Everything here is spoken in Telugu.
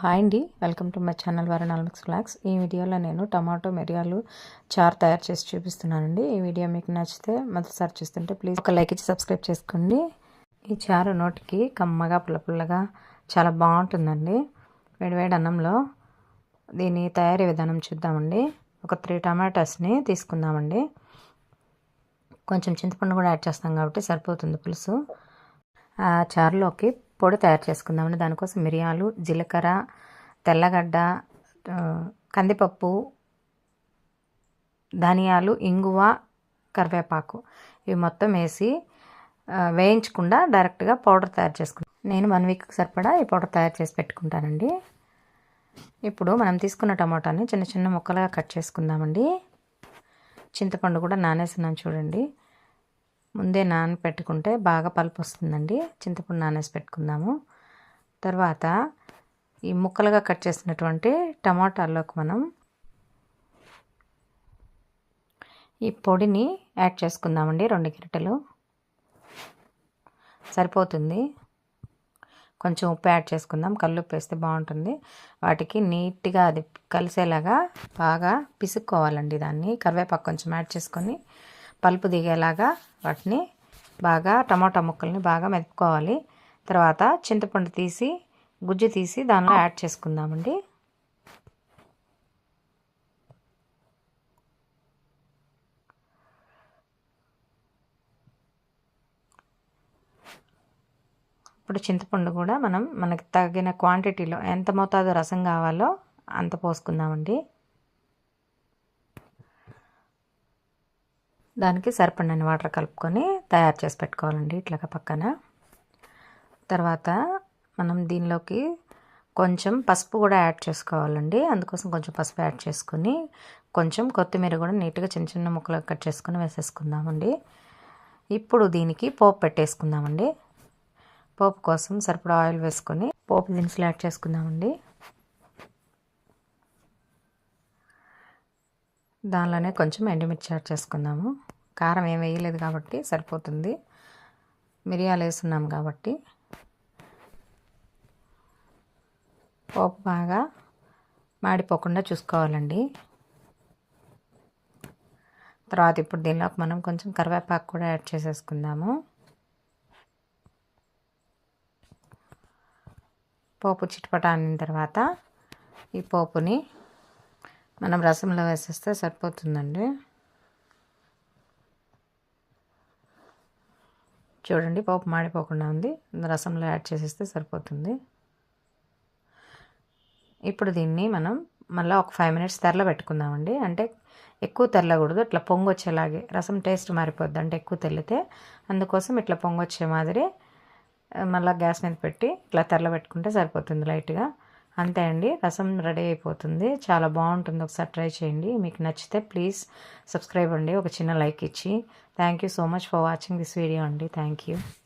హాయ్ అండి. వెల్కమ్ టు మై ఛానల్ వరణాల్మిక్స్ ఫ్లాక్స్ ఈ వీడియోలో నేను టమాటో మిరియాలు చారు తయారు చేసి చూపిస్తున్నానండి. ఈ వీడియో మీకు నచ్చితే మొదటిసారి చూస్తుంటే ప్లీజ్ ఒక లైక్ ఇచ్చి సబ్స్క్రైబ్ చేసుకోండి. ఈ చారు నోటికి కమ్మగా పుల్ల పుల్లగా చాలా బాగుంటుందండి. వేడివేడి అన్నంలో దీని తయారీ విధానం చూద్దామండి. ఒక త్రీ టమాటాస్ని తీసుకుందామండి. కొంచెం చింతపండు కూడా యాడ్ చేస్తాం కాబట్టి సరిపోతుంది పులుసు. ఆ చారులోకి పొడి తయారు చేసుకుందామండి. దానికోసం మిరియాలు జీలకర్ర తెల్లగడ్డ కందిపప్పు ధనియాలు ఇంగువ కరివేపాకు ఇవి మొత్తం వేసి వేయించకుండా డైరెక్ట్గా పౌడర్ తయారు చేసుకుంటాను నేను వన్ వీక్కి సరిపడా ఈ పౌడర్ తయారు చేసి పెట్టుకుంటానండి. ఇప్పుడు మనం తీసుకున్న టమాటాని చిన్న చిన్న ముక్కలుగా కట్ చేసుకుందామండి. చింతపండు కూడా నానేసినాను చూడండి. ముందే నానపెట్టుకుంటే బాగా పలుపు వస్తుందండి. చింతపండు నానేసి పెట్టుకుందాము. తర్వాత ఈ ముక్కలుగా కట్ చేసినటువంటి టమాటాల్లోకి మనం ఈ పొడిని యాడ్ చేసుకుందామండి రెండు గిరిటలు. సరిపోతుంది. కొంచెం ఉప్పు యాడ్ చేసుకుందాం. కల్లుప్పు వేస్తే బాగుంటుంది. వాటికి నీట్గా అది కలిసేలాగా బాగా పిసుక్కోవాలండి దాన్ని. కరివేపాకు కొంచెం యాడ్ చేసుకొని పలుపు దిగేలాగా వాటిని బాగా టమాటా ముక్కల్ని బాగా మెదుపుకోవాలి. తర్వాత చింతపండు తీసి గుజ్జు తీసి దానిలో యాడ్ చేసుకుందామండి. ఇప్పుడు చింతపండు కూడా మనం మనకి తగిన క్వాంటిటీలో ఎంత మోతాదు రసం కావాలో అంత పోసుకుందామండి. దానికి సరిపడిన వాటర్ కలుపుకొని తయారు చేసి పెట్టుకోవాలండి ఇట్లాగ పక్కన. తర్వాత మనం దీనిలోకి కొంచెం పసుపు కూడా యాడ్ చేసుకోవాలండి. అందుకోసం కొంచెం పసుపు యాడ్ చేసుకుని కొంచెం కొత్తిమీర కూడా నీట్గా చిన్న చిన్న ముక్కలు కట్ చేసుకుని వేసేసుకుందామండి. ఇప్పుడు దీనికి పోపు పెట్టేసుకుందామండి. పోపు కోసం సరిపడా ఆయిల్ వేసుకొని పోపు దినుసులు యాడ్ చేసుకుందామండి. దానిలోనే కొంచెం ఎండుమిర్చి యాడ్ చేసుకుందాము. కారం ఏం వేయలేదు కాబట్టి సరిపోతుంది. మిరియాలు వేస్తున్నాం కాబట్టి. పోపు బాగా మాడిపోకుండా చూసుకోవాలండి. తర్వాత ఇప్పుడు దీనిలోకి మనం కొంచెం కరివేపాకు కూడా యాడ్ చేసేసుకుందాము. పోపు చిట్పట అనిన తర్వాత ఈ పోపుని మనం రసంలో వేసేస్తే సరిపోతుందండి. చూడండి పోపు మాడిపోకుండా ఉంది. రసంలో యాడ్ చేసేస్తే సరిపోతుంది. ఇప్పుడు దీన్ని మనం మళ్ళీ ఒక ఫైవ్ మినిట్స్ తెరలో పెట్టుకుందామండి. అంటే ఎక్కువ తెల్లకూడదు ఇట్లా పొంగొచ్చేలాగే. రసం టేస్ట్ మారిపోద్ది. అంటే ఎక్కువ తెల్లితే అందుకోసం ఇట్లా పొంగొచ్చే మాదిరి మళ్ళీ గ్యాస్ మీద పెట్టి ఇట్లా తెరలో పెట్టుకుంటే సరిపోతుంది లైట్గా. అంతే అండి. రసం రెడీ అయిపోతుంది. చాలా బాగుంటుంది. ఒకసారి ట్రై చేయండి. మీకు నచ్చితే ప్లీజ్ సబ్స్క్రైబ్ అండి. ఒక చిన్న లైక్ ఇచ్చి. Thank you so much for watching this video అండి. Thank you.